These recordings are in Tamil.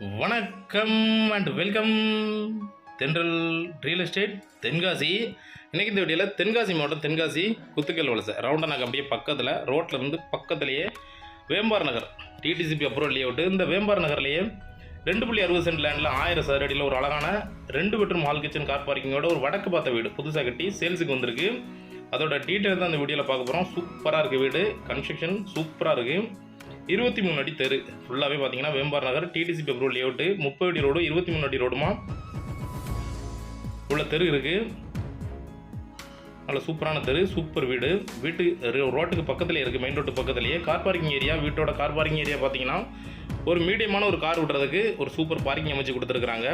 வணக்கம் and welcome Thendral real estate Tenkasi. இன்றைக்கி இந்த வீடியோவில் தென்காசி மாவட்டம் தென்காசி குத்துக்கல் வலசை. ரவுண்டனாக்கு அப்படியே பக்கத்தில் ரோட்டில் இருந்து பக்கத்துலேயே Vembar Nagar. DTCP approval layout இந்த வேம்பார் நகர்லேயே ரெண்டு புள்ளி அறுபது சென்ட் லேண்டில் ஆயிரம் சதுர அடியில் ஒரு அழகான ரெண்டு பெட்ரூம் ஹால் கிச்சன் கார் பார்க்கிங்கோட ஒரு வடக்கு பார்த்த வீடு. புதுசாக கட்டி சேல்ஸுக்கு வந்திருக்கு. அதோட டீட்டெயில் தான் இந்த வீடியோவில் பார்க்க போகிறோம் சூப்பராக இருக்குது வீடு. கன்ஸ்ட்ரக்ஷன் சூப்பராக இருக்குது இருபத்தி மூணு அடி தெரு. ஃபுல்லாகவே பார்த்தீங்கன்னா வேம்பார் நகர் டிடிசி பெப்ரோல் லேவுட்டு முப்பது அடி ரோடு இருபத்தி மூணு அடி ரோடுமா உள்ள தெரு இருக்குது நல்ல சூப்பரான தெரு சூப்பர் வீடு. வீட்டு ரோட்டுக்கு பக்கத்துலேயே இருக்குது மெயின் ரோட்டு பக்கத்துலேயே. கார் பார்க்கிங் ஏரியா வீட்டோட கார் பார்க்கிங் ஏரியா பார்த்தீங்கன்னா ஒரு மீடியமான ஒரு கார் விடுறதுக்கு ஒரு சூப்பர் பார்க்கிங் அமைச்சு கொடுத்துருக்குறாங்க.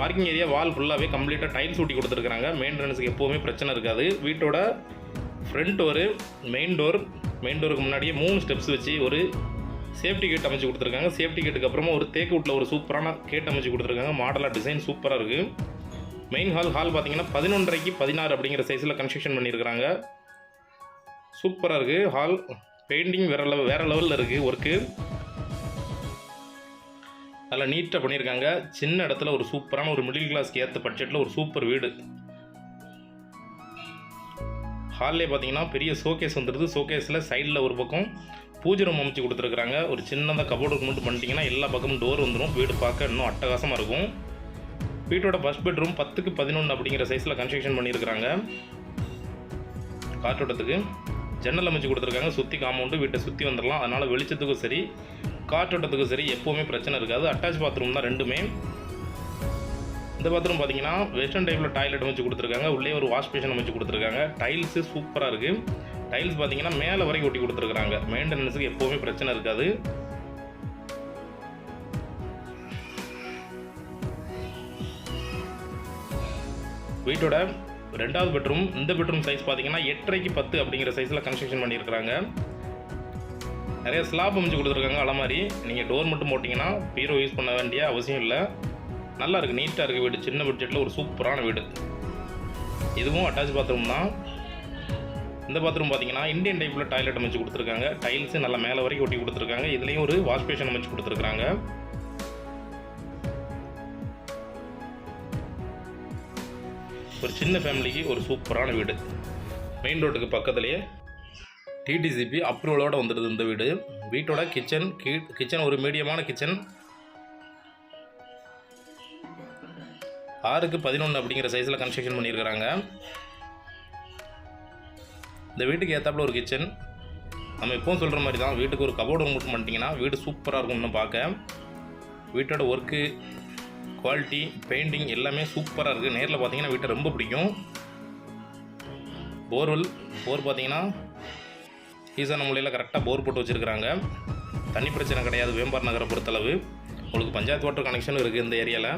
பார்க்கிங் ஏரியா வால் ஃபுல்லாகவே கம்ப்ளீட்டாக டைல்ஸ் ஊட்டி கொடுத்துருக்குறாங்க. மெயின்டெனன்ஸுக்கு எப்போவுமே பிரச்சனை இருக்காது. வீட்டோட front door main door main டோருக்கு முன்னாடியே மூணு ஸ்டெப்ஸ் வச்சு ஒரு சேஃப்டி கேட் அமைச்சு கொடுத்துருக்காங்க. சேஃப்டி கேட்டுக்கு அப்புறமா ஒரு தேக்கு வீட்டில் ஒரு சூப்பரான கேட் அமைச்சு கொடுத்துருக்காங்க. மாடலாக டிசைன் சூப்பராக இருக்குது மெயின் ஹால் ஹால் பார்த்தீங்கன்னா பதினொன்றரைக்கு பதினாறு அப்படிங்கிற சைஸில் கன்ஸ்ட்ரக்ஷன் பண்ணியிருக்கிறாங்க. சூப்பராக இருக்குது ஹால் பெயிண்டிங் வேறு லெவல் வேறு லெவலில் இருக்குது ஒர்க்கு நல்லா நீட்டாக பண்ணியிருக்காங்க. சின்ன இடத்துல ஒரு சூப்பரான ஒரு மிடில் கிளாஸ்க்கு ஏற்ற பட்ஜெட்டில் ஒரு சூப்பர் வீடு. ஹால்லே பார்த்தீங்கன்னா பெரிய ஷோகேஸ் வந்துடுது ஷோகேஸில் சைடில் ஒரு பக்கம் பூஜை ரூம் அமைச்சு கொடுத்துருக்குறாங்க. ஒரு சின்னதாக கபோர்டு மட்டும் பண்ணிட்டீங்கன்னா எல்லா பக்கமும் டோர் வந்துடும் வீடு பார்க்க இன்னும் அட்டகாசமாக இருக்கும். வீட்டோட ஃபஸ்ட் பெட்ரூம் பத்துக்கு பதினொன்று அப்படிங்கிற சைஸில் கன்ஸ்ட்ரக்ஷன் பண்ணியிருக்கிறாங்க. காற்றோட்டத்துக்கு ஜன்னல் அமைச்சு கொடுத்துருக்காங்க. சுற்றி காம்பவுண்டு வீட்டை சுற்றி வந்துடலாம். அதனால் வெளிச்சத்துக்கும் சரி காற்றோட்டத்துக்கும் சரி எப்போவுமே பிரச்சனை இருக்காது. அட்டாச் பாத்ரூம் தான் ரெண்டுமே. இந்த பாத்ரூம் பார்த்தீங்கன்னா வெஸ்டர்ன் டைப்பில் டாய்லெட் அமைச்சு கொடுத்துருக்காங்க. உள்ளே ஒரு வாஷ் பேஷன் அமைச்சு கொடுத்துருக்காங்க. டைல்ஸு சூப்பராக இருக்குது டைல்ஸ் பார்த்தீங்கன்னா மேலே வரைக்கும் ஒட்டி கொடுத்துருக்காங்க மெயின்டெனன்ஸுக்கு எப்போவுமே பிரச்சனை இருக்காது. வீட்டோட ரெண்டாவது பெட்ரூம் இந்த பெட்ரூம் சைஸ் பார்த்தீங்கன்னா எட்டரைக்கு பத்து அப்படிங்கிற சைஸில் கன்ஸ்ட்ரக்ஷன் பண்ணியிருக்கிறாங்க. நிறைய ஸ்லாப் அமைச்சு கொடுத்துருக்காங்க அலமாரி. நீங்கள் டோர் மட்டும் போட்டிங்கன்னா பீரோ யூஸ் பண்ண வேண்டிய அவசியம் இல்லை. நல்லா இருக்குது நீட்டாக இருக்குது வீடு. சின்ன பட்ஜெட்டில் ஒரு சூப்பரான வீடு. இதுவும் அட்டாச் பாத்ரூம் தான். இந்த பாத்ரூம் பார்த்தீங்கன்னா இந்தியன் டைப்பில் டாய்லெட் அமைச்சு கொடுத்துருக்காங்க. டைல்ஸு நல்லா மேலே வரைக்கும் ஒட்டி கொடுத்துருக்காங்க. இதுலேயும் ஒரு வாஷ் பேஷன் அமைச்சு கொடுத்துருக்காங்க ஒரு சின்ன ஃபேமிலிக்கு ஒரு சூப்பரான வீடு. மெயின் ரோட்டுக்கு பக்கத்துலேயே டிடிசிபி அப்ரூவலோடு வந்துடுது இந்த வீடு. வீட்டோட கிச்சன் கீ கிச்சன் ஒரு மீடியமான கிச்சன் ஆறுக்கு பதினொன்று அப்படிங்கிற சைஸில் கன்ஸ்ட்ரக்ஷன் பண்ணியிருக்கிறாங்க. இந்த வீட்டுக்கு ஏற்றாப்புல ஒரு கிச்சன் நம்ம எப்பவும் சொல்கிற மாதிரி தான் வீட்டுக்கு ஒரு கபோர்டு மட்டும் பண்ணிட்டீங்கன்னா வீடு சூப்பராக இருக்கும் இன்னும் பார்க்க. வீட்டோட ஒர்க்கு குவாலிட்டி பெயிண்டிங் எல்லாமே சூப்பராக இருக்குது நேரில் பார்த்தீங்கன்னா வீட்டை ரொம்ப பிடிக்கும். போர்வெல் போர் பார்த்தீங்கன்னா ஈசான மூலையில் கரெக்டாக போர் போட்டு வச்சுருக்கிறாங்க. தண்ணி பிரச்சனை கிடையாது வேம்பார் நகரை பொறுத்தளவு. உங்களுக்கு பஞ்சாயத்து வாட்டர் கனெக்ஷனும் இருக்குது இந்த ஏரியாவில்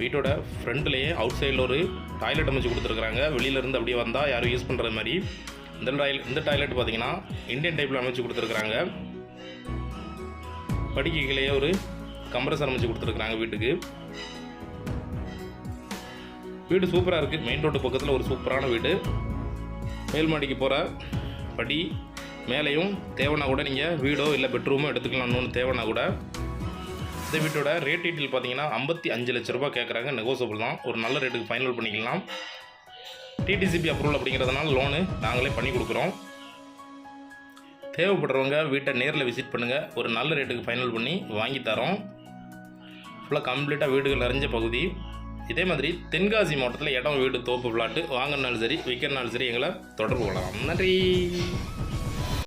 வீட்டோட ஃப்ரண்ட்லேயே அவுட் சைடில் ஒரு டாய்லெட் அமைச்சு கொடுத்துருக்குறாங்க. வெளியிலேருந்து அப்படியே வந்தால் யாரும் யூஸ் பண்ணுற மாதிரி. இந்த டாய்லெட் இந்த டாய்லெட் பார்த்தீங்கன்னா இந்தியன் டைப்பில் அமைச்சு கொடுத்துருக்குறாங்க. படுக்கைகளையே ஒரு கம்ப்ரஸர் அமைச்சு கொடுத்துருக்குறாங்க வீட்டுக்கு. வீடு சூப்பராக இருக்குது மெயின் ரோட்டு பக்கத்தில் ஒரு சூப்பரான வீடு. மேல் மாடிக்கு போகிற படி மேலேயும் தேவைன்னா கூட நீங்கள் வீடோ இல்லை பெட்ரூமோ எடுத்துக்கலாம் இன்னொன்று தேவைன்னா கூட இந்த வீட்டோட ரேட் டீட்டெயில் பார்த்தீங்கன்னா ஐம்பத்தி அஞ்சு லட்ச ரூபாய் கேட்குறாங்க. நெகோசியபிள் தான். ஒரு நல்ல ரேட்டுக்கு ஃபைனல் பண்ணிக்கலாம். டிடிசிபி அப்ரூவல் அப்படிங்கிறதுனால லோனு நாங்களே பண்ணி கொடுக்குறோம். தேவைப்படுறவங்க வீட்டை நேரில் விசிட் பண்ணுங்கள் ஒரு நல்ல ரேட்டுக்கு ஃபைனல் பண்ணி வாங்கி தரோம். ஃபுல்லாக கம்ப்ளீட்டாக வீடுகள் நிறைஞ்ச பகுதி. இதே மாதிரி தென்காசி மாவட்டத்தில் இடம் வீடு தோப்பு பிளாட்டு வாங்கினாலும் சரி விற்கிறனாலும் சரி எங்களை தொடர்பு கொள்ளலாம். நன்றி.